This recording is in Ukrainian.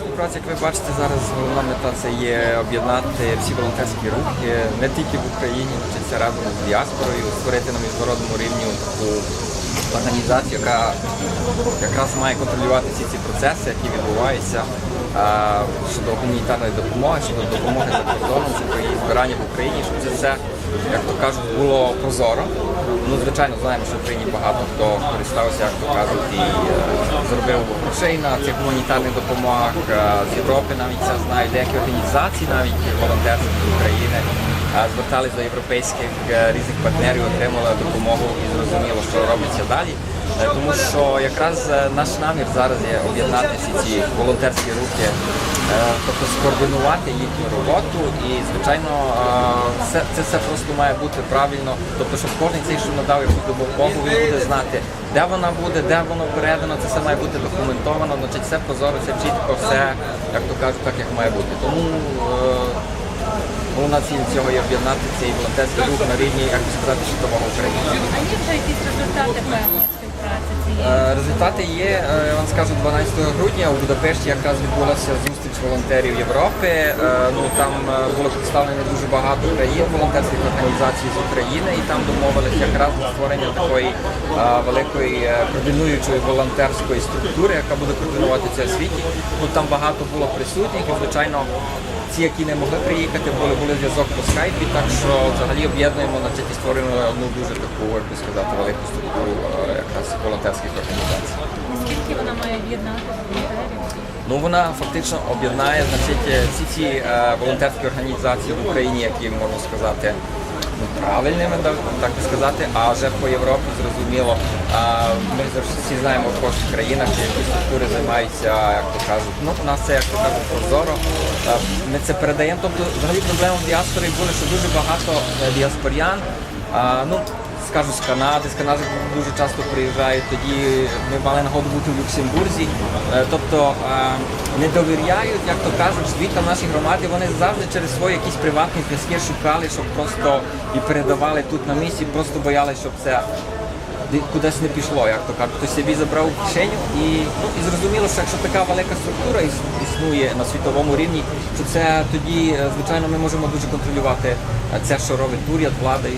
співпраці, як ви бачите, зараз головна мета це є об'єднати всі волонтерські рухи не тільки в Україні, вчитися разом з діаспорою, створити на міжнародному рівні таку організацію, яка якраз має контролювати всі ці процеси, які відбуваються щодо гуманітарної допомоги, щодо допомоги за кордоном, щодо її збирання в Україні, щоб це все, як то кажуть, було прозоро. Ну, звичайно, знаємо, що в Україні багато хто користався, як то кажуть, і е, зробив грошей на цих гуманітарних допомогах. Е, з Європи навіть це знають, деякі організації, навіть волонтерські України, звертались до європейських е, різних партнерів, отримали допомогу і зрозуміло, що робиться далі. Е, Тому що якраз е, наш намір зараз є об'єднати всі ці волонтерські рухи, е, тобто скоординувати їхню роботу і, звичайно, це, це все просто має бути правильно. Тобто, щоб кожен цей, що надав якусь допомогу, він буде знати, де вона буде, де воно передано, це все має бути документовано, значить все прозоро, все чітко, все, як то кажуть, так як має бути. Тому Головна ціль цього є об'єднати цей волонтерський рух на рівні, як би сказати, світового України. А є вже якісь результати певні співпраці цієї? Е, Результати є, е, я вам скажу, 12 грудня у Будапешті якраз відбулася зустріч волонтерів Європи. Е, Ну там е, було представлено дуже багато країн волонтерських організацій з України, і там домовилися якраз на створення такої е, великої координуючої волонтерської структури, яка буде координувати це світі. Ну там багато було присутніх, і звичайно. Ці, які не могли приїхати, були, були зв'язок по скайпі, так що взагалі об'єднуємо значить, і створюємо одну дуже таку, як би сказати, велику структуру якраз волонтерських організацій. Скільки вона має об'єднати? Ну вона фактично об'єднає значить, е, всі ці е, волонтерські організації в Україні, які можна сказати. ну, Правильними, так, би сказати, а вже по Європі зрозуміло. А, ми всі знаємо в кожних країнах, які структури займаються, як то кажуть. Ну, у нас це як то кажуть прозоро. А, Ми це передаємо. Тобто, взагалі проблема в діаспорі була, що дуже багато е, діаспорян. А, ну, скажу з Канади, з Канади дуже часто приїжджають. Тоді ми мали нагоду бути в Люксембурзі. Е, Тобто е, не довіряють, як то кажуть, звідти наші громади. Вони завжди через свої якісь приватні зв'язки шукали, щоб просто і передавали тут на місці, просто боялися, щоб це. Кудись не пішло, як то кажуть, хтось собі забрав кишеню і, ну, і зрозуміло, що якщо така велика структура існує на світовому рівні, що це тоді, е, звичайно, ми можемо дуже контролювати це, що робить уряд, влада